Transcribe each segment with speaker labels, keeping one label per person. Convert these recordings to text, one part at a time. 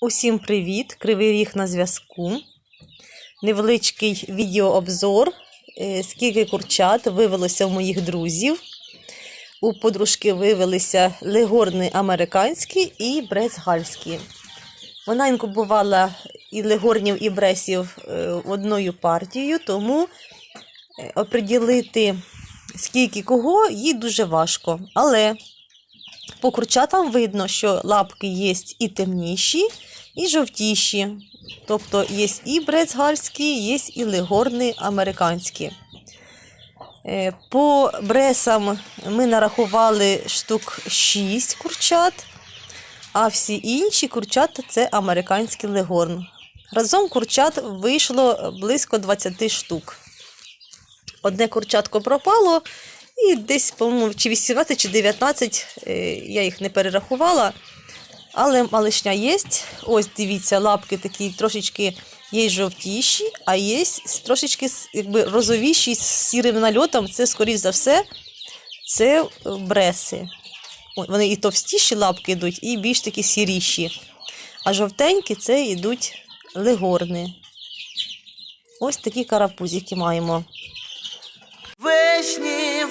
Speaker 1: Усім привіт! Кривий ріг на зв'язку. Невеличкий відеообзор, е, скільки курчат вивелося в моїх друзів. У подружки вивелися легорни американські і брес гальські. Вона інкубувала і легорнів, і бресів е, одною партією, тому е, оприділити скільки кого їй дуже важко. Але по курчатам видно, що лапки є і темніші, і жовтіші. Тобто є і брецгальські, є і легорни американські. Е, По бресам ми нарахували штук 6 курчат, а всі інші курчата це американський легорн. Разом курчат вийшло близько 20 штук. Одне курчатко пропало, і десь, по-моєму, чи 18, чи 19, е, я їх не перерахувала. Але малишня є. Ось дивіться, лапки такі трошечки є жовтіші, а є трошечки якби, розовіші з сірим нальотом. Це, скоріш за все, це е, бреси. Вони і товстіші лапки йдуть, і більш такі сіріші. А жовтенькі це йдуть легорни. Ось такі карапузики маємо.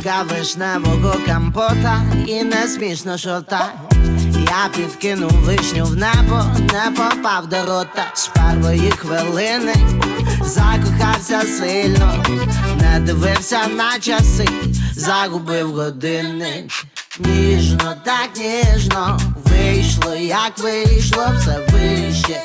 Speaker 2: Паночка вишневого компота і не смішно, що так Я підкинув вишню в небо, не попав до рота з першої хвилини, закохався сильно, не дивився на часи, загубив години. Ніжно, так ніжно, вийшло, як вийшло, все вище.